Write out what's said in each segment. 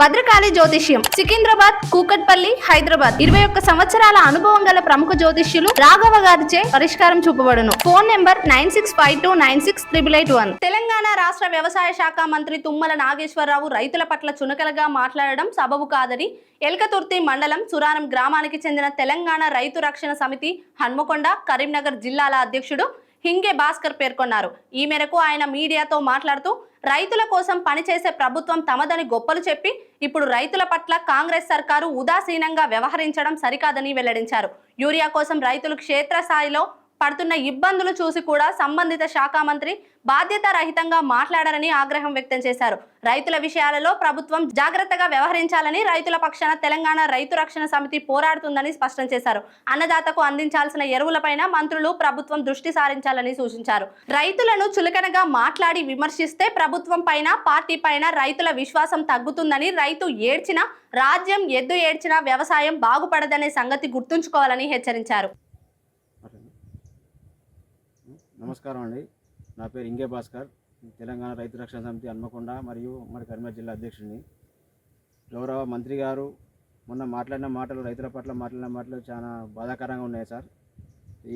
భద్రకాళి జ్యోతిష్యం సికింద్రాబాద్ కూకట్పల్లి హైదరాబాద్. ఇరవై ఒక్క సంవత్సరాల అనుభవం గల ప్రముఖ జ్యోతిష్యులు రాఘవ గారిచే పరిష్కారం చూపబడును. Phone number nine six five two nine six triple eight one. Telangana రాష్ట్ర వ్యవసాయ శాఖ మంత్రి తుమ్మల నాగేశ్వరరావు రైతుల పట్ల చునకలుగా మాట్లాడడం సబబు కాదని ఎల్కతుర్తి మండలం సురారం గ్రామానికి చెందిన తెలంగాణ రైతు రక్షణ సమితి హన్మకొండ కరీంనగర్ జిల్లాల అధ్యక్షుడు హింగే భాస్కర్ పేర్కొన్నారు. ఈ మేరకు ఆయన మీడియాతో మాట్లాడుతూ రైతుల కోసం పనిచేసే ప్రభుత్వం తమదని గొప్పలు చెప్పి ఇప్పుడు రైతుల పట్ల కాంగ్రెస్ సర్కారు ఉదాసీనంగా వ్యవహరించడం సరికాదని వెల్లడించారు. యూరియా కోసం రైతులు క్షేత్రస్థాయిలో పడుతున్న ఇబ్బందులు చూసి కూడా సంబంధిత శాఖ మంత్రి బాధ్యతారహితంగా మాట్లాడారని ఆగ్రహం వ్యక్తం చేశారు. రైతుల విషయాలలో ప్రభుత్వం జాగ్రత్తగా వ్యవహరించాలని రైతుల పక్షాన తెలంగాణ రైతు రక్షణ సమితి పోరాడుతుందని స్పష్టం చేశారు. అన్నదాతకు అందించాల్సిన ఎరువులపైన మంత్రులు ప్రభుత్వం దృష్టి సారించాలని సూచించారు. రైతులను చులకనగా మాట్లాడి విమర్శిస్తే ప్రభుత్వం పైన పార్టీ పైన రైతుల విశ్వాసం తగ్గుతుందని రైతు ఏడ్చిన రాజ్యం ఎద్దు ఏడ్చిన వ్యవసాయం బాగుపడదనే సంగతి గుర్తుంచుకోవాలని హెచ్చరించారు. నమస్కారం అండి. నా పేరు ఇంగే భాస్కర్. తెలంగాణ రైతు రక్షణ సమితి హన్మకొండ మరియు మరి కరీంనగర్ జిల్లా అధ్యక్షుడిని. గౌరవ మంత్రి గారు మొన్న మాట్లాడిన మాటలు రైతుల పట్ల మాట్లాడిన మాటలు చాలా బాధాకరంగా ఉన్నాయి సార్.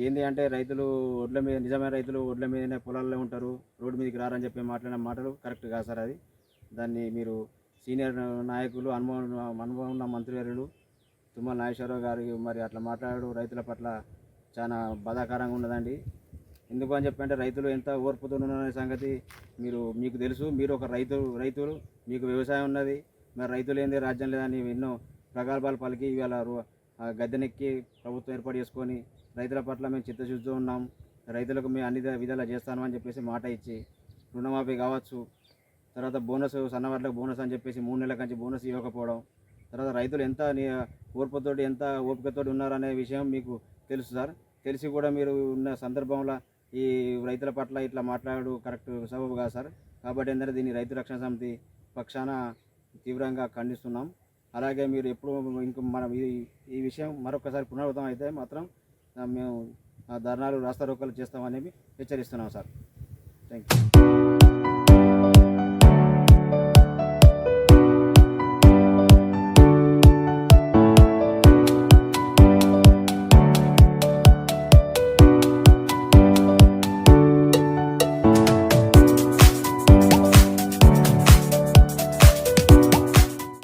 ఏంది అంటే రైతులు ఒడ్ల మీద నిజమైన రైతులు ఒడ్ల మీదనే పొలాల్లో ఉంటారు రోడ్డు మీదకి రారని చెప్పి మాట్లాడిన మాటలు కరెక్ట్ కాదు సార్ అది. దాన్ని మీరు సీనియర్ నాయకులు అనుభవం అనుభవం ఉన్న మంత్రివర్యులు తుమ్మల నాగేశ్వరరావు గారు మరి అట్లా మాట్లాడు రైతుల పట్ల చాలా బాధాకరంగా ఉన్నదండి. ఎందుకు అని చెప్పంటే రైతులు ఎంత ఓర్పుతో ఉన్నారనే సంగతి మీరు మీకు తెలుసు. మీరు ఒక రైతు రైతులు మీకు వ్యవసాయం ఉన్నది. మరి రైతులు ఏంది రాజ్యం లేదని ఎన్నో ప్రగల్భాలు పలికి ఇవాళ గద్దెనెక్కి ప్రభుత్వం ఏర్పాటు చేసుకొని రైతుల పట్ల మేము చిత్తశుద్ధితో ఉన్నాం. రైతులకు మేము అన్ని విధాలా చేస్తాను అని చెప్పేసి మాట ఇచ్చి రుణమాఫీ కావచ్చు. తర్వాత బోనస్ సన్నవాట్లకు బోనస్ అని చెప్పేసి మూడు నెలల నుంచి బోనస్ ఇవ్వకపోవడం. తర్వాత రైతులు ఎంత ఓర్పుతోటి ఎంత ఓపికతోటి ఉన్నారనే విషయం మీకు తెలుసు సార్. తెలిసి కూడా మీరు ఉన్న సందర్భంలో ఈ రైతుల పట్ల ఇట్లా మాట్లాడు కరెక్ట్ సబబు కాదు సార్. కాబట్టి ఏంటంటే దీన్ని రైతు రక్షణ సమితి పక్షాన తీవ్రంగా ఖండిస్తున్నాం. అలాగే మీరు ఎప్పుడు ఇంక మనం ఈ ఈ విషయం మరొకసారి పునరావృతం అయితే మాత్రం మేము ఆ ధర్నాలు రాస్తారోకలు చేస్తామనేవి హెచ్చరిస్తున్నాం సార్. Thank you